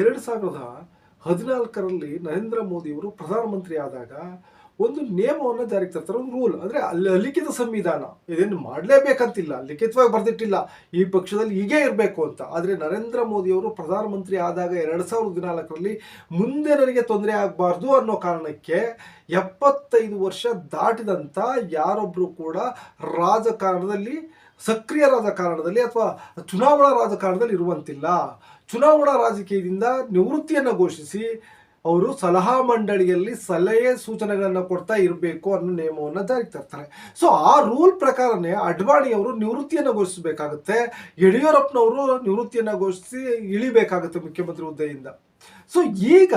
ಎರಡು ಸಾವಿರದ ಹದಿನಾಲ್ಕರಲ್ಲಿ ನರೇಂದ್ರ ಮೋದಿಯವರು ಪ್ರಧಾನಮಂತ್ರಿ ಆದಾಗ ಒಂದು ನಿಯಮವನ್ನು ಜಾರಿಗೆ ತರ್ತಾರೆ, ಒಂದು ರೂಲ್ ಅಂದರೆ ಅಲ್ಲಿ ಅಲಿಖಿತ ಸಂವಿಧಾನ. ಇದೇನು ಮಾಡಲೇಬೇಕಂತಿಲ್ಲ, ಲಿಖಿತವಾಗಿ ಬರೆದಿಟ್ಟಿಲ್ಲ. ಈ ಪಕ್ಷದಲ್ಲಿ ಹೀಗೆ ಇರಬೇಕು ಅಂತ. ಆದರೆ ನರೇಂದ್ರ ಮೋದಿಯವರು ಪ್ರಧಾನಮಂತ್ರಿ ಆದಾಗ ಎರಡು ಸಾವಿರದ ಹದಿನಾಲ್ಕರಲ್ಲಿ ಮುಂದೆ ನನಗೆ ತೊಂದರೆ ಆಗಬಾರ್ದು ಅನ್ನೋ ಕಾರಣಕ್ಕೆ ಎಪ್ಪತ್ತೈದು ವರ್ಷ ದಾಟಿದಂಥ ಯಾರೊಬ್ಬರು ಕೂಡ ರಾಜಕಾರಣದಲ್ಲಿ ಸಕ್ರಿಯ ರಾಜಕಾರಣದಲ್ಲಿ ಅಥವಾ ಚುನಾವಣಾ ರಾಜಕಾರಣದಲ್ಲಿ ಇರುವಂತಿಲ್ಲ. ಚುನಾವಣಾ ರಾಜಕೀಯದಿಂದ ನಿವೃತ್ತಿಯನ್ನು ಘೋಷಿಸಿ ಅವರು ಸಲಹಾ ಮಂಡಳಿಯಲ್ಲಿ ಸಲಹೆ ಸೂಚನೆಗಳನ್ನು ಕೊಡ್ತಾ ಇರಬೇಕು ಅನ್ನೋ ನಿಯಮವನ್ನು ಜಾರಿಗೆ ತರ್ತಾರೆ. ಸೊ ಆ ರೂಲ್ ಪ್ರಕಾರನೇ ಅಡ್ವಾಣಿಯವರು ನಿವೃತ್ತಿಯನ್ನು ಘೋಷಿಸಬೇಕಾಗುತ್ತೆ. ಯಡಿಯೂರಪ್ಪನವರು ನಿವೃತ್ತಿಯನ್ನು ಘೋಷಿಸಿ ಇಳಿಬೇಕಾಗುತ್ತೆ ಮುಖ್ಯಮಂತ್ರಿ ಹುದ್ದೆಯಿಂದ. ಸೊ ಈಗ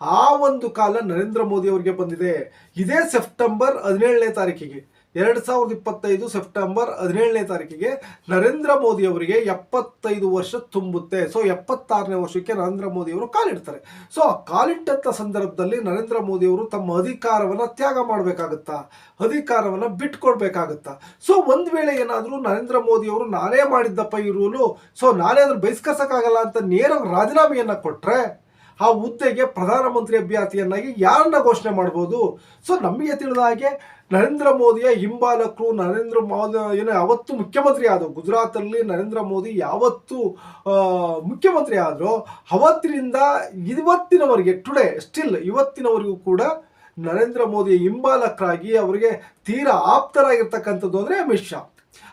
ಆ ಒಂದು ಕಾಲ ನರೇಂದ್ರ ಮೋದಿ ಅವರಿಗೆ ಬಂದಿದೆ. ಇದೇ ಸೆಪ್ಟೆಂಬರ್ ಹದಿನೇಳನೇ ತಾರೀಕಿಗೆ. ಎರಡು ಸಾವಿರದ ಇಪ್ಪತ್ತೈದು ಸೆಪ್ಟೆಂಬರ್ ಹದಿನೇಳನೇ ತಾರೀಕಿಗೆ ನರೇಂದ್ರ ಮೋದಿ ಅವರಿಗೆ ಎಪ್ಪತ್ತೈದು ವರ್ಷ ತುಂಬುತ್ತೆ. ಸೊ ಎಪ್ಪತ್ತಾರನೇ ವರ್ಷಕ್ಕೆ ನರೇಂದ್ರ ಮೋದಿ ಅವರು ಕಾಲಿಡ್ತಾರೆ. ಸೊ ಆ ಕಾಲಿಟ್ಟಂಥ ಸಂದರ್ಭದಲ್ಲಿ ನರೇಂದ್ರ ಮೋದಿ ಅವರು ತಮ್ಮ ಅಧಿಕಾರವನ್ನು ತ್ಯಾಗ ಮಾಡಬೇಕಾಗುತ್ತಾ? ಅಧಿಕಾರವನ್ನು ಬಿಟ್ಕೊಡ್ಬೇಕಾಗುತ್ತಾ? ಸೊ ಒಂದು ವೇಳೆ ಏನಾದರೂ ನರೇಂದ್ರ ಮೋದಿ ಅವರು ನಾನೇ ಮಾಡಿದ್ದಪ್ಪ ಈ ರೂಲು ಸೊ ನಾನೇ ಅದನ್ನು ಬಹಿಷ್ಕರಿಸೋಕ್ಕಾಗಲ್ಲ ಅಂತ ನೇರ ರಾಜೀನಾಮೆಯನ್ನು ಕೊಟ್ಟರೆ ಆ ಹುದ್ದೆಗೆ ಪ್ರಧಾನಮಂತ್ರಿ ಅಭ್ಯರ್ಥಿಯನ್ನಾಗಿ ಯಾರನ್ನ ಘೋಷಣೆ ಮಾಡ್ಬೋದು? ಸೊ ನಮಗೆ ತಿಳಿದ ಹಾಗೆ ನರೇಂದ್ರ ಮೋದಿಯ ಹಿಂಬಾಲಕರು, ನರೇಂದ್ರ ಮೋದಿ, ಏನು, ಯಾವತ್ತು ಮುಖ್ಯಮಂತ್ರಿ ಆದರು, ಗುಜರಾತಲ್ಲಿ ನರೇಂದ್ರ ಮೋದಿ ಯಾವತ್ತು ಮುಖ್ಯಮಂತ್ರಿ ಆದರೂ, ಅವತ್ತಿನಿಂದ ಇವತ್ತಿನವರೆಗೆ ಟುಡೇ ಸ್ಟಿಲ್ ಇವತ್ತಿನವರೆಗೂ ಕೂಡ ನರೇಂದ್ರ ಮೋದಿಯ ಹಿಂಬಾಲಕರಾಗಿ ಅವರಿಗೆ ತೀರಾ ಆಪ್ತರಾಗಿರ್ತಕ್ಕಂಥದ್ದು ಅಂದರೆ ಅಮಿತ್ ಶಾ.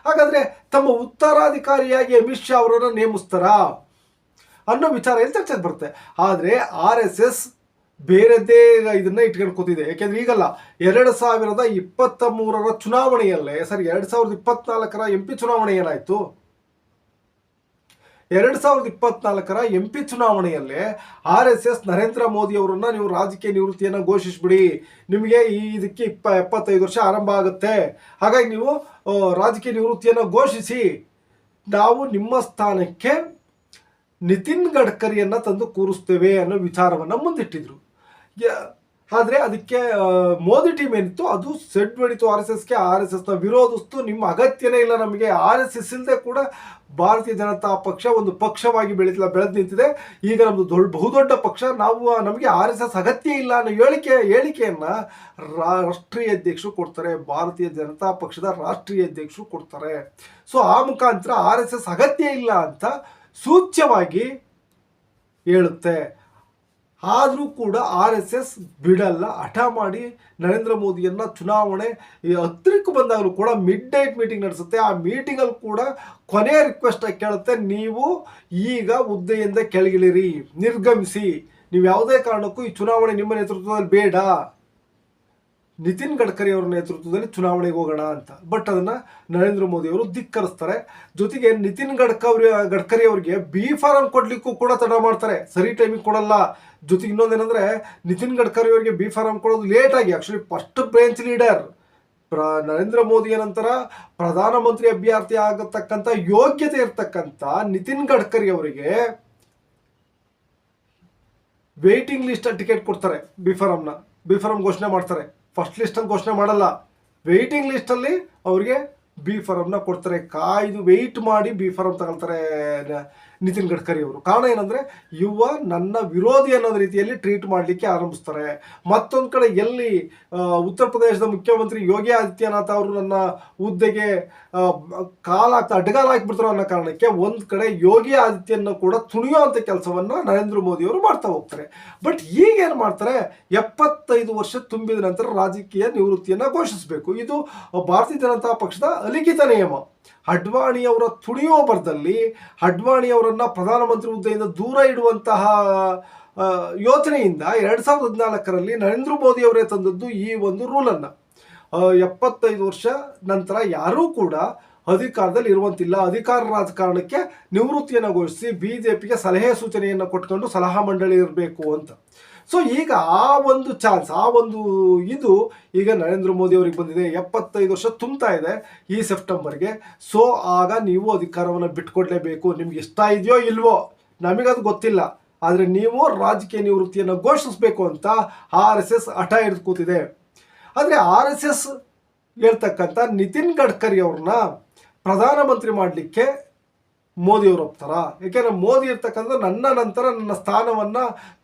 ಹಾಗಾದರೆ ತಮ್ಮ ಉತ್ತರಾಧಿಕಾರಿಯಾಗಿ ಅಮಿತ್ ಶಾ ಅವರನ್ನು ನೇಮಿಸ್ತಾರಾ? ಅನ್ನೋ ವಿಚಾರ ಎಲ್ಲಿ ಚರ್ಚೆಗೆ ಬರುತ್ತೆ? ಆದರೆ ಆರ್ ಎಸ್ ಎಸ್ ಬೇರೆದೇ ಇದನ್ನ ಇಟ್ಕೊಂಡು ಕೂತಿದೆ. ಯಾಕೆಂದ್ರೆ ಈಗಲ್ಲ ಎರಡು ಸಾವಿರದ ಇಪ್ಪತ್ತ ಮೂರರ ಚುನಾವಣೆಯಲ್ಲೇ, ಸರಿ, ಎರಡು ಸಾವಿರದ ಇಪ್ಪತ್ನಾಲ್ಕರ ಎಂ ಪಿ ಚುನಾವಣೆ ಏನಾಯಿತು? ಎರಡು ಸಾವಿರದ ಇಪ್ಪತ್ನಾಲ್ಕರ M P ಚುನಾವಣೆಯಲ್ಲೇ R S S Narendra Modi ಅವರನ್ನ ನೀವು ರಾಜಕೀಯ ನಿವೃತ್ತಿಯನ್ನು ಘೋಷಿಸ್ಬಿಡಿ. ನಿಮಗೆ ಈ ಇದಕ್ಕೆ ಇಪ್ಪ, ಎಪ್ಪತ್ತೈದು ವರ್ಷ ಆರಂಭ ಆಗುತ್ತೆ. ಹಾಗಾಗಿ ನೀವು ರಾಜಕೀಯ ನಿವೃತ್ತಿಯನ್ನು ಘೋಷಿಸಿ. ನಾವು ನಿಮ್ಮ ಸ್ಥಾನಕ್ಕೆ ನಿತಿನ್ ಗಡ್ಕರಿಯನ್ನು ತಂದು ಕೂರಿಸ್ತೇವೆ ಅನ್ನೋ ವಿಚಾರವನ್ನ ಮುಂದಿಟ್ಟಿದ್ರು. ಆದ್ರೆ ಅದಕ್ಕೆ ಮೋದಿ ಟೀಮ್ ಏನಿತ್ತು, ಅದು ಸೆಡ್ ಮಾಡಿತು ಆರ್ ಎಸ್ ಎಸ್ಗೆ. ಆರ್ ಎಸ್ ಎಸ್ನ ವಿರೋಧಿಸ್ತು. ನಿಮ್ಮ ಅಗತ್ಯನೇ ಇಲ್ಲ ನಮಗೆ. ಆರ್ ಎಸ್ ಎಸ್ ಇಲ್ಲದೆ ಕೂಡ ಭಾರತೀಯ ಜನತಾ ಪಕ್ಷ ಒಂದು ಪಕ್ಷವಾಗಿ ಬೆಳೀತಿಲ್ಲ, ಬೆಳೆದು ನಿಂತಿದೆ. ಈಗ ನಮ್ದು ದೊಡ್ಡ ಬಹುದೊಡ್ಡ ಪಕ್ಷ. ನಾವು ನಮಗೆ ಆರ್ ಎಸ್ ಎಸ್ ಅಗತ್ಯ ಇಲ್ಲ ಅನ್ನೋ ಹೇಳಿಕೆ, ಹೇಳಿಕೆಯನ್ನು ರಾಷ್ಟ್ರೀಯ ಅಧ್ಯಕ್ಷರು ಕೊಡ್ತಾರೆ. ಭಾರತೀಯ ಜನತಾ ಪಕ್ಷದ ರಾಷ್ಟ್ರೀಯ ಅಧ್ಯಕ್ಷರು ಕೊಡ್ತಾರೆ. ಸೊ, ಆ ಮುಖಾಂತರ ಆರ್ ಎಸ್ ಎಸ್ ಅಗತ್ಯ ಇಲ್ಲ ಅಂತ ಸೂಚ್ಯವಾಗಿ ಹೇಳುತ್ತೆ. ಆದರೂ ಕೂಡ ಆರ್ ಎಸ್ ಎಸ್ ಬಿಡಲ್ಲ. ಹಠ ಮಾಡಿ ನರೇಂದ್ರ ಮೋದಿಯನ್ನು ಚುನಾವಣೆ ಹತ್ತಿರಕ್ಕೆ ಬಂದಾಗಲೂ ಕೂಡ ಮಿಡ್ ನೈಟ್ ಮೀಟಿಂಗ್ ನಡೆಸುತ್ತೆ. ಆ ಮೀಟಿಂಗಲ್ಲಿ ಕೂಡ ಕೊನೆಯ ರಿಕ್ವೆಸ್ಟ್ ಆಗಿ ಕೇಳುತ್ತೆ, ನೀವು ಈಗ ಹುದ್ದೆಯಿಂದ ಕೆಳಗಿಳಿರಿ. ನಿರ್ಗಮಿಸಿ. ನೀವು ಯಾವುದೇ ಕಾರಣಕ್ಕೂ ಈ ಚುನಾವಣೆ ನಿಮ್ಮ ನೇತೃತ್ವದಲ್ಲಿ ಬೇಡ. ನಿತಿನ್ ಗಡ್ಕರಿ ಅವರ ನೇತೃತ್ವದಲ್ಲಿ ಚುನಾವಣೆಗೆ ಹೋಗೋಣ ಅಂತ. ಬಟ್ ಅದನ್ನ ನರೇಂದ್ರ ಮೋದಿ ಅವರು ಧಿಕ್ಕರಿಸ್ತಾರೆ. ಜೊತೆಗೆ ನಿತಿನ್ ಗಡ್ಕರಿ ಗಡ್ಕರಿ ಅವರಿಗೆ ಬಿ ಫಾರಂ ಕೊಡ್ಲಿಕ್ಕೂ ಕೂಡ ತಡ ಮಾಡ್ತಾರೆ. ಸರಿ ಟೈಮಿಗೆ ಕೊಡಲ್ಲ. ಜೊತೆಗೆ ಇನ್ನೊಂದೇನಂದ್ರೆ ನಿತಿನ್ ಗಡ್ಕರಿ ಅವರಿಗೆ ಬಿ ಫಾರಂ ಕೊಡೋದು ಲೇಟ್ ಆಗಿ ಆಕ್ಚುಲಿ ಫಸ್ಟ್ ಬ್ರಾಂಚ್ ಲೀಡರ್ ಪ್ರ, ನರೇಂದ್ರ ಮೋದಿಯ ನಂತರ ಪ್ರಧಾನಮಂತ್ರಿ ಅಭ್ಯರ್ಥಿ ಆಗತಕ್ಕಂಥ ಯೋಗ್ಯತೆ ಇರತಕ್ಕಂಥ ನಿತಿನ್ ಗಡ್ಕರಿ ಅವರಿಗೆ ವೇಟಿಂಗ್ ಲಿಸ್ಟ್ ಟಿಕೆಟ್ ಕೊಡ್ತಾರೆ ಬಿಫಾರಮ್ನ ಫಾರಂ ಘೋಷಣೆ ಮಾಡ್ತಾರೆ. ಫಸ್ಟ್ ಲಿಸ್ಟಲ್ಲಿ ಘೋಷಣೆ ಮಾಡಲ್ಲ. ವೆಯ್ಟಿಂಗ್ ಲಿಸ್ಟಲ್ಲಿ ಅವರಿಗೆ ಬಿ ಫಾರಮ್ನ ಕೊಡ್ತಾರೆ. ಕಾಯ್ದು ವೆಯ್ಟ್ ಮಾಡಿ ಬಿ ಫಾರಮ್ ತಗೊಳ್ತಾರೆ. ನಿತಿನ್ ಗಡ್ಕರಿ ಅವರು. ಕಾರಣ ಏನಂದ್ರೆ, ಯುವ ನನ್ನ ವಿರೋಧಿ ಅನ್ನೋದ ರೀತಿಯಲ್ಲಿ ಟ್ರೀಟ್ ಮಾಡಲಿಕ್ಕೆ ಆರಂಭಿಸ್ತಾರೆ. ಮತ್ತೊಂದು ಕಡೆ ಎಲ್ಲಿ ಉತ್ತರ ಪ್ರದೇಶದ ಮುಖ್ಯಮಂತ್ರಿ ಯೋಗಿ ಆದಿತ್ಯನಾಥ್ ಅವರು ನನ್ನ ಹುದ್ದೆಗೆ ಕಾಲ ಅಡ್ಡಗಾಲ ಹಾಕ್ಬಿಡ್ತಾರೋ ಅನ್ನೋ ಕಾರಣಕ್ಕೆ ಒಂದು ಕಡೆ ಯೋಗಿ ಆದಿತ್ಯನ ಕೂಡ ತುಣಿಯೋ ಅಂತ ಕೆಲಸವನ್ನ ನರೇಂದ್ರ ಮೋದಿ ಅವರು ಮಾಡ್ತಾ ಹೋಗ್ತಾರೆ. ಬಟ್ ಈಗ ಏನು ಮಾಡ್ತಾರೆ, ಎಪ್ಪತ್ತೈದು ವರ್ಷ ತುಂಬಿದ ನಂತರ ರಾಜಕೀಯ ನಿವೃತ್ತಿಯನ್ನ ಘೋಷಿಸಬೇಕು. ಇದು ಭಾರತೀಯ ಜನತಾ ಪಕ್ಷದ ಅಲಿಖಿತ ನಿಯಮ. ಅಡ್ವಾಣಿಯವರ ತುಣಿಯೋ ಬರದಲ್ಲಿ ಅಡ್ವಾಣಿಯವರನ್ನ ಪ್ರಧಾನಮಂತ್ರಿ ಹುದ್ದೆಯಿಂದ ದೂರ ಇಡುವಂತಹ ಯೋಚನೆಯಿಂದ ಎರಡ್ ಸಾವಿರದ ಹದಿನಾಲ್ಕರಲ್ಲಿ ನರೇಂದ್ರ ಮೋದಿ ಅವರೇ ತಂದದ್ದು ಈ ಒಂದು ರೂಲನ್ನು. ಎಪ್ಪತ್ತೈದು ವರ್ಷ ನಂತರ ಯಾರೂ ಕೂಡ ಅಧಿಕಾರದಲ್ಲಿ ಇರುವಂತಿಲ್ಲ. ಅಧಿಕಾರ ರಾಜಕಾರಣಕ್ಕೆ ನಿವೃತ್ತಿಯನ್ನು ಘೋಷಿಸಿ ಬಿಜೆಪಿಗೆ ಸಲಹೆ ಸೂಚನೆಯನ್ನು ಕೊಟ್ಕೊಂಡು ಸಲಹಾ ಮಂಡಳಿ ಇರಬೇಕು ಅಂತ. ಸೊ ಈಗ ಆ ಒಂದು ಚಾನ್ಸ್ ಆ ಒಂದು ಇದು ಈಗ ನರೇಂದ್ರ ಮೋದಿ ಅವರಿಗೆ ಬಂದಿದೆ, ಎಪ್ಪತ್ತೈದು ವರ್ಷ ತುಂಬ್ತಾ ಇದೆ ಈ ಸೆಪ್ಟೆಂಬರ್ಗೆ. ಸೊ ಆಗ ನೀವು ಅಧಿಕಾರವನ್ನು ಬಿಟ್ಕೊಡ್ಲೇಬೇಕು. ನಿಮ್ಗೆ ಇಷ್ಟ ಇದೆಯೋ ಇಲ್ವೋ, ನಮಗದು ಗೊತ್ತಿಲ್ಲ. ಆದರೆ ನೀವು ರಾಜಕೀಯ ನಿವೃತ್ತಿಯನ್ನು ಘೋಷಿಸಬೇಕು ಅಂತ ಆರ್ ಎಸ್ ಎಸ್ ಹಠ ಹಿಡಿದು ಕೂತಿದೆ. ಆದರೆ ಆರ್ ಎಸ್ ಎಸ್ ಹೇಳ್ತಕ್ಕಂಥ ನಿತಿನ್ ಗಡ್ಕರಿ ಅವ್ರನ್ನ ಪ್ರಧಾನಮಂತ್ರಿ ಮಾಡಲಿಕ್ಕೆ ಮೋದಿಯವರು ಒಪ್ತಾರ ಯಾಕೆಂದ್ರೆ ಮೋದಿ ಇರ್ತಕ್ಕಂಥ ನನ್ನ ನಂತರ ನನ್ನ ಸ್ಥಾನವನ್ನ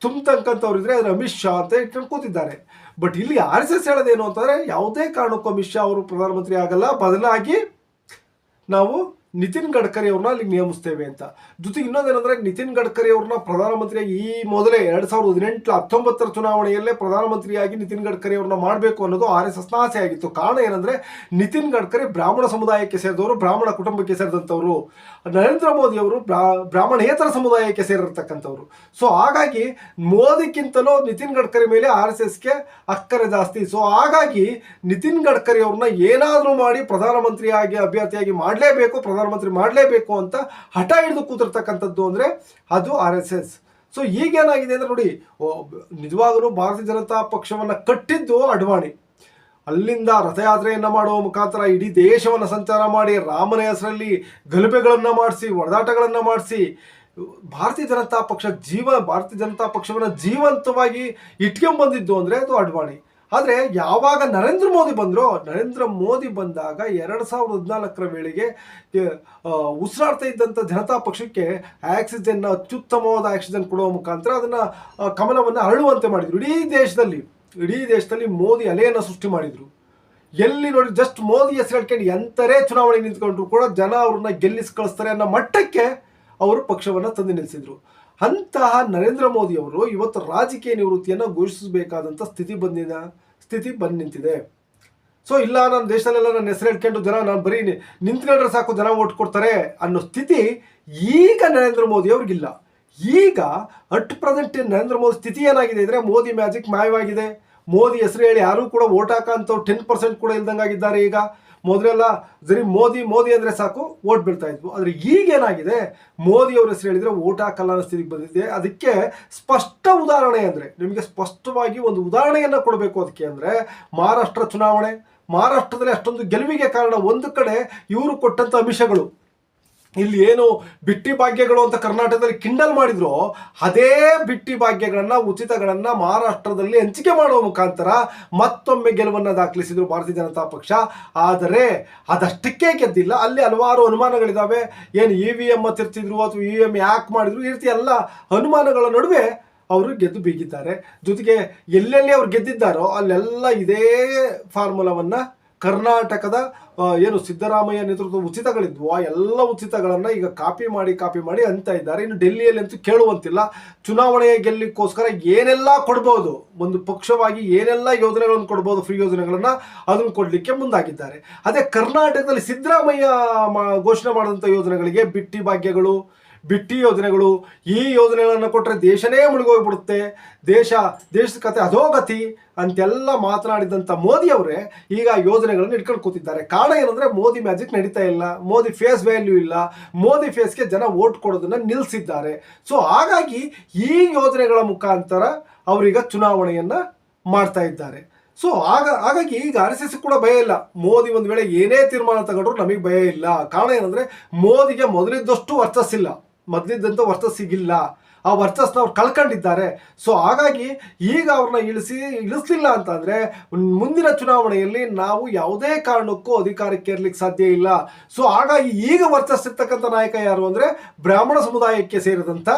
ತುಂಬತಕ್ಕಂಥವ್ರು ಇದ್ರೆ ಅದು ಅಮಿತ್ ಶಾ ಅಂತ ಇಟ್ಕೊಂಡು ಕೂತಿದ್ದಾರೆ. ಬಟ್ ಇಲ್ಲಿ ಆರ್ ಎಸ್ ಎಸ್ ಹೇಳೋದೇನು ಅಂತಂದ್ರೆ ಯಾವುದೇ ಕಾರಣಕ್ಕೂ ಅಮಿತ್ ಶಾ ಅವರು ಪ್ರಧಾನಮಂತ್ರಿ ಆಗಲ್ಲ. ಬದಲಾಗಿ ನಾವು ನಿತಿನ್ ಗಡ್ಕರಿ ಅವ್ರನ್ನ ಅಲ್ಲಿ ನಿಯಮಿಸ್ತೇವೆ ಅಂತ. ಜೊತೆಗೆ ಇನ್ನೊಂದೇನಂದ್ರೆ ನಿತಿನ್ ಗಡ್ಕರಿ ಅವ್ರನ್ನ ಪ್ರಧಾನಮಂತ್ರಿಯಾಗಿ ಈ ಮೊದಲೇ ಎರಡ್ ಸಾವಿರದ ಹದಿನೆಂಟು ಹತ್ತೊಂಬತ್ತರ ಚುನಾವಣೆಯಲ್ಲೇ ಪ್ರಧಾನಮಂತ್ರಿಯಾಗಿ ನಿತಿನ್ ಗಡ್ಕರಿ ಅವ್ರನ್ನ ಮಾಡಬೇಕು ಅನ್ನೋದು ಆರ್ ಎಸ್ ಎಸ್ನ ಆಸೆ ಆಗಿತ್ತು. ಕಾರಣ ಏನಂದ್ರೆ ನಿತಿನ್ ಗಡ್ಕರಿ ಬ್ರಾಹ್ಮಣ ಸಮುದಾಯಕ್ಕೆ ಸೇರಿದವರು, ಬ್ರಾಹ್ಮಣ ಕುಟುಂಬಕ್ಕೆ ಸೇರಿದಂಥವ್ರು. ನರೇಂದ್ರ ಮೋದಿ ಅವರು ಬ್ರಾಹ್ಮಣೇತರ ಸಮುದಾಯಕ್ಕೆ ಸೇರಿರ್ತಕ್ಕಂಥವ್ರು. ಸೊ ಹಾಗಾಗಿ ಮೋದಿಗಿಂತಲೂ ನಿತಿನ್ ಗಡ್ಕರಿ ಮೇಲೆ ಆರ್ ಎಸ್ ಎಸ್ಗೆ ಅಕ್ಕರೆ ಜಾಸ್ತಿ. ಸೊ ಹಾಗಾಗಿ ನಿತಿನ್ ಗಡ್ಕರಿ ಅವ್ರನ್ನ ಏನಾದರೂ ಮಾಡಿ ಪ್ರಧಾನಮಂತ್ರಿಯಾಗಿ, ಅಭ್ಯರ್ಥಿಯಾಗಿ ಮಾಡಲೇಬೇಕು ಪ್ರಧಾನಮಂತ್ರಿ ಮಾಡಲೇಬೇಕು ಅಂತ ಹಠ ಹಿಡಿದು ಕೂತಿರ್ತಕ್ಕಂಥದ್ದು ಅಂದರೆ ಅದು ಆರ್ ಎಸ್ ಎಸ್. ಸೊ ಈಗೇನಾಗಿದೆ ಅಂದರೆ ನೋಡಿ ನಿಜವಾಗಲೂ ಭಾರತೀಯ ಜನತಾ ಪಕ್ಷವನ್ನು ಕಟ್ಟಿದ್ದು ಅಡ್ವಾಣಿ. ಅಲ್ಲಿಂದ ರಥಯಾತ್ರೆಯನ್ನು ಮಾಡುವ ಮುಖಾಂತರ ಇಡೀ ದೇಶವನ್ನು ಸಂಚಾರ ಮಾಡಿ, ರಾಮನ ಹೆಸರಲ್ಲಿ ಗಲಭೆಗಳನ್ನು ಮಾಡಿಸಿ, ಒಡದಾಟಗಳನ್ನು ಮಾಡಿಸಿ, ಭಾರತೀಯ ಜನತಾ ಪಕ್ಷ ಜೀವ, ಭಾರತೀಯ ಜನತಾ ಪಕ್ಷವನ್ನು ಜೀವಂತವಾಗಿ ಇಟ್ಕೊಂಬಂದಿದ್ದು ಅಂದರೆ ಅದು ಅಡ್ವಾಣಿ. ಆದರೆ ಯಾವಾಗ ನರೇಂದ್ರ ಮೋದಿ ಬಂದರೋ, ನರೇಂದ್ರ ಮೋದಿ ಬಂದಾಗ ಎರಡು ಸಾವಿರದ ಹದಿನಾಲ್ಕರ ವೇಳೆಗೆ ಉಸಿರಾಡ್ತಾ ಇದ್ದಂಥ ಜನತಾ ಪಕ್ಷಕ್ಕೆ ಆಕ್ಸಿಜನ್ ಅತ್ಯುತ್ತಮವಾದ ಆಕ್ಸಿಜನ್ ಕೊಡುವ ಮುಖಾಂತರ ಅದನ್ನು ಕಮಲವನ್ನು ಹರಡುವಂತೆ ಮಾಡಿದರು. ಇಡೀ ದೇಶದಲ್ಲಿ ಇಡೀ ದೇಶದಲ್ಲಿ ಮೋದಿ ಅಲೆಯನ್ನು ಸೃಷ್ಟಿ ಮಾಡಿದರು. ಎಲ್ಲಿ ನೋಡಿ ಜಸ್ಟ್ ಮೋದಿ ಹೆಸರು ಹೇಳ್ಕೊಂಡು ಎಂತರೇ ಚುನಾವಣೆ ನಿಂತ್ಕೊಂಡ್ರು ಕೂಡ ಜನ ಅವ್ರನ್ನ ಗೆಲ್ಲಿಸಿ ಕಳಿಸ್ತಾರೆ ಅನ್ನೋ ಮಟ್ಟಕ್ಕೆ ಅವರು ಪಕ್ಷವನ್ನು ತಂದು ನಿಲ್ಲಿಸಿದ್ರು ಅಂತಹ ನರೇಂದ್ರ ಮೋದಿ ಅವರು ಇವತ್ತು ರಾಜಕೀಯ ನಿವೃತ್ತಿಯನ್ನು ಘೋಷಿಸಬೇಕಾದಂಥ ಸ್ಥಿತಿ ಬಂದಿನ ಸ್ಥಿತಿ ಬಂದು ನಿಂತಿದೆ. ಸೊ ಇಲ್ಲ ನನ್ನ ದೇಶದಲ್ಲೆಲ್ಲ ನನ್ನ ಹೆಸರು ಹೇಳ್ಕೊಂಡು ಜನ ನಾನು ಬರೀ ನಿಂತ್ಕೊಂಡ್ರೆ ಸಾಕು ಜನ ಓಟ್ ಕೊಡ್ತಾರೆ ಅನ್ನೋ ಸ್ಥಿತಿ ಈಗ ನರೇಂದ್ರ ಮೋದಿ ಅವ್ರಿಗಿಲ್ಲ. ಈಗ ಅಟ್ ಪ್ರೆಸೆಂಟ್ ನರೇಂದ್ರ ಮೋದಿ ಸ್ಥಿತಿ ಏನಾಗಿದೆ ಅಂದರೆ ಮೋದಿ ಮ್ಯಾಜಿಕ್ ಮಾಯವಾಗಿದೆ. ಮೋದಿ ಹೆಸರು ಹೇಳಿ ಯಾರೂ ಕೂಡ ಓಟ್ ಹಾಕಂತವ್ರು ಟೆನ್ ಪರ್ಸೆಂಟ್ ಕೂಡ ಇಲ್ದಂಗಾಗಿದ್ದಾರೆ ಈಗ. ಮೊದಲೆಲ್ಲ ಸರಿ, ಮೋದಿ ಮೋದಿ ಅಂದರೆ ಸಾಕು, ಓಟ್ ಬೀಳ್ತಾ ಇದ್ವು. ಆದರೆ ಈಗೇನಾಗಿದೆ ಮೋದಿ ಅವ್ರ ಹೆಸರು ಹೇಳಿದರೆ ಓಟ್ ಹಾಕಲ್ಲ ಅನ್ನೋ ಸ್ಥಿತಿಗೆ ಬಂದಿದೆ. ಅದಕ್ಕೆ ಸ್ಪಷ್ಟ ಉದಾಹರಣೆ ಅಂದರೆ, ನಿಮಗೆ ಸ್ಪಷ್ಟವಾಗಿ ಒಂದು ಉದಾಹರಣೆಯನ್ನು ಕೊಡಬೇಕು ಅದಕ್ಕೆ ಅಂದರೆ, ಮಹಾರಾಷ್ಟ್ರ ಚುನಾವಣೆ. ಮಹಾರಾಷ್ಟ್ರದಲ್ಲಿ ಅಷ್ಟೊಂದು ಗೆಲುವಿಗೆ ಕಾರಣ ಒಂದು ಕಡೆ ಇವರು ಕೊಟ್ಟಂಥ ಅಂಶಗಳು ಇಲ್ಲಿ ಏನು ಬಿಟ್ಟಿ ಭಾಗ್ಯಗಳು ಅಂತ ಕರ್ನಾಟಕದಲ್ಲಿ ಕಿಂಡಲ್ ಮಾಡಿದ್ರು, ಅದೇ ಬಿಟ್ಟಿ ಭಾಗ್ಯಗಳನ್ನ, ಉಚಿತಗಳನ್ನ ಮಹಾರಾಷ್ಟ್ರದಲ್ಲಿ ಹಂಚಿಕೆ ಮಾಡುವ ಮುಖಾಂತರ ಮತ್ತೊಮ್ಮೆ ಗೆಲುವನ್ನು ದಾಖಲಿಸಿದ್ರು ಭಾರತೀಯ ಜನತಾ ಪಕ್ಷ. ಆದರೆ ಅದಷ್ಟಕ್ಕೆ ಗೆದ್ದಿಲ್ಲ. ಅಲ್ಲಿ ಹಲವಾರು ಅನುಮಾನಗಳಿದ್ದಾವೆ ಏನು ಇ ವಿ ಎಂ ತಿರ್ತಿದ್ರು ಅಥವಾ ಇ ವಿ ಎಂ ಯಾಕೆ ಮಾಡಿದ್ರು? ಈ ರೀತಿ ಎಲ್ಲ ಅನುಮಾನಗಳ ನಡುವೆ ಅವರು ಗೆದ್ದು ಬೀಗಿದ್ದಾರೆ. ಜೊತೆಗೆ ಎಲ್ಲೆಲ್ಲಿ ಅವ್ರು ಗೆದ್ದಿದ್ದಾರೋ ಅಲ್ಲೆಲ್ಲ ಇದೇ ಫಾರ್ಮುಲಾವನ್ನ ಕರ್ನಾಟಕದ ಏನು ಸಿದ್ದರಾಮಯ್ಯ ನೇತೃತ್ವದ ಉಚಿತಗಳಿದ್ವು. ಆ ಎಲ್ಲ ಉಚಿತಗಳನ್ನು ಈಗ ಕಾಪಿ ಮಾಡಿ ಕಾಪಿ ಮಾಡಿ ಅಂತ ಇದ್ದಾರೆ. ಇನ್ನು ಡೆಲ್ಲಿಯಲ್ಲಿ ಅಂತೂ ಕೇಳುವಂತಿಲ್ಲ. ಚುನಾವಣೆ ಗೆಲ್ಲಕ್ಕೋಸ್ಕರ ಏನೆಲ್ಲ ಕೊಡ್ಬೋದು, ಒಂದು ಪಕ್ಷವಾಗಿ ಏನೆಲ್ಲ ಯೋಜನೆಗಳನ್ನು ಕೊಡ್ಬೋದು ಫ್ರೀ ಯೋಜನೆಗಳನ್ನು ಅದನ್ನು ಕೊಡಲಿಕ್ಕೆ ಮುಂದಾಗಿದ್ದಾರೆ. ಅದೇ ಕರ್ನಾಟಕದಲ್ಲಿ ಸಿದ್ದರಾಮಯ್ಯ ಘೋಷಣೆ ಮಾಡಿದಂಥ ಯೋಜನೆಗಳಿಗೆ ಬಿಟ್ಟಿ ಭಾಗ್ಯಗಳು ಬಿಟ್ಟಿ ಯೋಜನೆಗಳು, ಈ ಯೋಜನೆಗಳನ್ನು ಕೊಟ್ಟರೆ ದೇಶನೇ ಮುಳುಗೋಗ್ಬಿಡುತ್ತೆ. ದೇಶ, ದೇಶದ ಕತೆ ಅಧೋಗತಿ ಅಂತೆಲ್ಲ ಮಾತನಾಡಿದಂಥ ಮೋದಿ ಅವರೇ ಈಗ ಯೋಜನೆಗಳನ್ನು ಇಟ್ಕೊಂಡು ಕೂತಿದ್ದಾರೆ. ಕಾರಣ ಏನಂದರೆ ಮೋದಿ ಮ್ಯಾಜಿಕ್ ನಡೀತಾ ಇಲ್ಲ, ಮೋದಿ ಫೇಸ್ ವ್ಯಾಲ್ಯೂ ಇಲ್ಲ, ಮೋದಿ ಫೇಸ್ಗೆ ಜನ ಓಟ್ ಕೊಡೋದನ್ನು ನಿಲ್ಲಿಸಿದ್ದಾರೆ ಸೊ ಹಾಗಾಗಿ ಈ ಯೋಜನೆಗಳ ಮುಖಾಂತರ ಅವರೀಗ ಚುನಾವಣೆಯನ್ನು ಮಾಡ್ತಾ ಇದ್ದಾರೆ. ಸೊ ಆಗ, ಹಾಗಾಗಿ ಈಗ ಆರ್ ಎಸ್ ಎಸ್ ಕೂಡ ಭಯ ಇಲ್ಲ. ಮೋದಿ ಒಂದು ವೇಳೆ ಏನೇ ತೀರ್ಮಾನ ತಗೊಂಡ್ರು ನಮಗೆ ಭಯ ಇಲ್ಲ. ಕಾರಣ ಏನಂದ್ರೆ ಮೋದಿಗೆ ಮೊದಲಿದ್ದಷ್ಟು ವರ್ಚಸ್ಸಿಲ್ಲ. ಮೊದಲಿದ್ದಂಥ ವರ್ಚಸ್ಸಿಗಿಲ್ಲ ಆ ವರ್ಚಸ್ನ ಅವ್ರು ಕಳ್ಕೊಂಡಿದ್ದಾರೆ. ಸೊ ಹಾಗಾಗಿ ಈಗ ಅವ್ರನ್ನ ಇಳಿಸಿ, ಇಳಿಸ್ಲಿಲ್ಲ ಅಂತಂದ್ರೆ ಮುಂದಿನ ಚುನಾವಣೆಯಲ್ಲಿ ನಾವು ಯಾವುದೇ ಕಾರಣಕ್ಕೂ ಅಧಿಕಾರಕ್ಕೆ ಇರ್ಲಿಕ್ಕೆ ಸಾಧ್ಯ ಇಲ್ಲ. ಸೊ ಹಾಗಾಗಿ ಈಗ ವರ್ಚಸ್ಸಿರ್ತಕ್ಕಂಥ ನಾಯಕ ಯಾರು ಅಂದ್ರೆ ಬ್ರಾಹ್ಮಣ ಸಮುದಾಯಕ್ಕೆ ಸೇರಿದಂಥ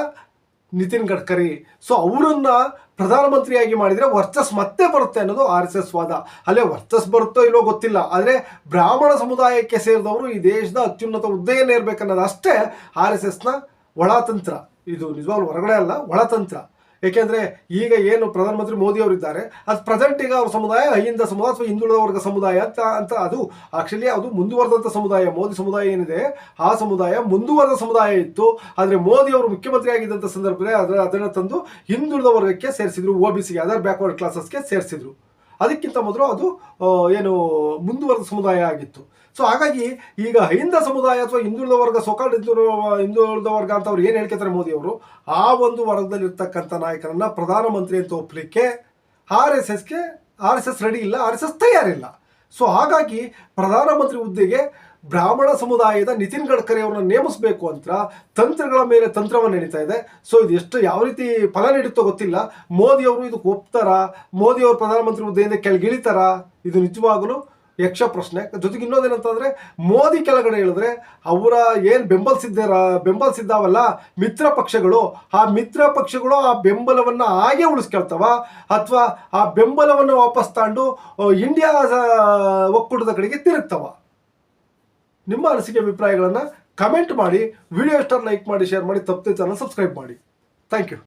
ನಿತಿನ್ ಗಡ್ಕರಿ. ಸೊ ಅವರನ್ನ ಪ್ರಧಾನಮಂತ್ರಿಯಾಗಿ ಮಾಡಿದರೆ ವರ್ಚಸ್ ಮತ್ತೆ ಬರುತ್ತೆ ಅನ್ನೋದು ಆರ್ ಎಸ್ ಎಸ್ ವಾದ. ಅಲ್ಲೇ ವರ್ಚಸ್ ಬರುತ್ತೋ ಇಲ್ಲೋ ಗೊತ್ತಿಲ್ಲ. ಆದರೆ ಬ್ರಾಹ್ಮಣ ಸಮುದಾಯಕ್ಕೆ ಸೇರಿದವರು ಈ ದೇಶದ ಅತ್ಯುನ್ನತ ಹುದ್ದೆಯನ್ನೇ ಇರಬೇಕನ್ನೋದು ಅಷ್ಟೇ ಆರ್ ಎಸ್ ಎಸ್ನ ಒಳತಂತ್ರ. ಇದು ನಿಜವಾಗ್ಲೂ ಹೊರಗಡೆ ಅಲ್ಲ, ಒಳತಂತ್ರ. ಏಕೆಂದ್ರೆ ಈಗ ಏನು ಪ್ರಧಾನಮಂತ್ರಿ ಮೋದಿ ಅವರಿದ್ದಾರೆ, ಅದು ಪ್ರೆಸೆಂಟ್ ಈಗ ಅವ್ರ ಸಮುದಾಯ, ಅಹಿಂದ ಸಮುದಾಯ ಅಥವಾ ಹಿಂದುಳಿದ ವರ್ಗ ಸಮುದಾಯ ಅಂತ ಅಂತ ಅದು. ಆಕ್ಚುಲಿ ಅದು ಮುಂದುವರೆದಂಥ ಸಮುದಾಯ, ಮೋದಿ ಸಮುದಾಯ ಏನಿದೆ, ಆ ಸಮುದಾಯ ಮುಂದುವರೆದ ಸಮುದಾಯ ಇತ್ತು. ಆದರೆ ಮೋದಿ ಅವರು ಮುಖ್ಯಮಂತ್ರಿ ಆಗಿದ್ದಂಥ ಸಂದರ್ಭದಲ್ಲಿ ಅದರ, ಅದನ್ನು ತಂದು ಹಿಂದುಳಿದ ವರ್ಗಕ್ಕೆ ಸೇರಿಸಿದ್ರು ಒ ಬಿ ಸಿಗೆ ಅದರ್ ಬ್ಯಾಕ್ವರ್ಡ್ ಕ್ಲಾಸಸ್ಗೆ ಸೇರಿಸಿದ್ರು. ಅದಕ್ಕಿಂತ ಮೊದಲು ಅದು ಏನು ಮುಂದುವರೆದ ಸಮುದಾಯ ಆಗಿತ್ತು. ಸೊ ಹಾಗಾಗಿ ಈಗ ಹಿಂದ ಸಮುದಾಯ ಅಥವಾ ಹಿಂದುಳಿದ ವರ್ಗ ಸೊಕಾಲ್ ಹಿಂದುಳಿದ ವರ್ಗ ಅಂತ ಅವ್ರು ಏನು ಹೇಳ್ಕೊತಾರೆ ಮೋದಿಯವರು ಆ ಒಂದು ವರ್ಗದಲ್ಲಿರ್ತಕ್ಕಂಥ ನಾಯಕರನ್ನ ಪ್ರಧಾನಮಂತ್ರಿ ಅಂತ ಒಪ್ಪಲಿಕ್ಕೆ ಆರ್ ಎಸ್ ಎಸ್ಗೆ, ಆರ್ ಎಸ್ ಎಸ್ ರೆಡಿ ಇಲ್ಲ, ಆರ್ ಎಸ್ ಎಸ್ ತಯಾರಿಲ್ಲ. ಸೊ ಹಾಗಾಗಿ ಪ್ರಧಾನಮಂತ್ರಿ ಹುದ್ದೆಗೆ ಬ್ರಾಹ್ಮಣ ಸಮುದಾಯದ ನಿತಿನ್ ಗಡ್ಕರಿ ಅವರನ್ನ ನೇಮಿಸಬೇಕು ಅಂತ ತಂತ್ರಗಳ ಮೇಲೆ ತಂತ್ರವನ್ನು ನಡೀತಾ ಇದೆ. ಸೊ ಇದು ಎಷ್ಟು ಯಾವ ರೀತಿ ಫಲ ನೀಡುತ್ತೋ ಗೊತ್ತಿಲ್ಲ. ಮೋದಿ ಅವರು ಇದಕ್ಕೆ ಒಪ್ತಾರಾ. ಮೋದಿ ಅವರು ಪ್ರಧಾನಮಂತ್ರಿ ಹುದ್ದೆಯಿಂದ ಕೆಳಗಿಳಿತಾರ ಇದು ನಿಜವಾಗಲೂ ಯಕ್ಷ ಪ್ರಶ್ನೆ. ಜೊತೆಗೆ ಇನ್ನೊಂದೇನಂತಂದ್ರೆ ಮೋದಿ ಕೆಳಗಡೆ ಹೇಳಿದ್ರೆ, ಅವರ ಏನು ಬೆಂಬಲಿಸಿದ್ದಾರ ಬೆಂಬಲಿಸಿದ್ದಾವಲ್ಲ ಮಿತ್ರ ಪಕ್ಷಗಳು, ಆ ಮಿತ್ರ ಪಕ್ಷಗಳು ಆ ಬೆಂಬಲವನ್ನ ಹಾಗೆ ಉಳಿಸ್ಕೊಳ್ತಾವ. ಅಥವಾ ಆ ಬೆಂಬಲವನ್ನು ವಾಪಸ್ ತಾಂಡು ಇಂಡಿಯಾ ಒಕ್ಕೂಟದ ಕಡೆಗೆ ತಿರುಗ್ತಾವ. ನಿಮ್ಮ ಅನಿಸಿಕೆ ಅಭಿಪ್ರಾಯಗಳನ್ನು ಕಮೆಂಟ್ ಮಾಡಿ ವಿಡಿಯೋ ಇಷ್ಟ ಲೈಕ್ ಮಾಡಿ ಶೇರ್ ಮಾಡಿ, ತಪ್ಪದೆ ಚಾನಲ್ ಸಬ್ಸ್ಕ್ರೈಬ್ ಮಾಡಿ. Thank you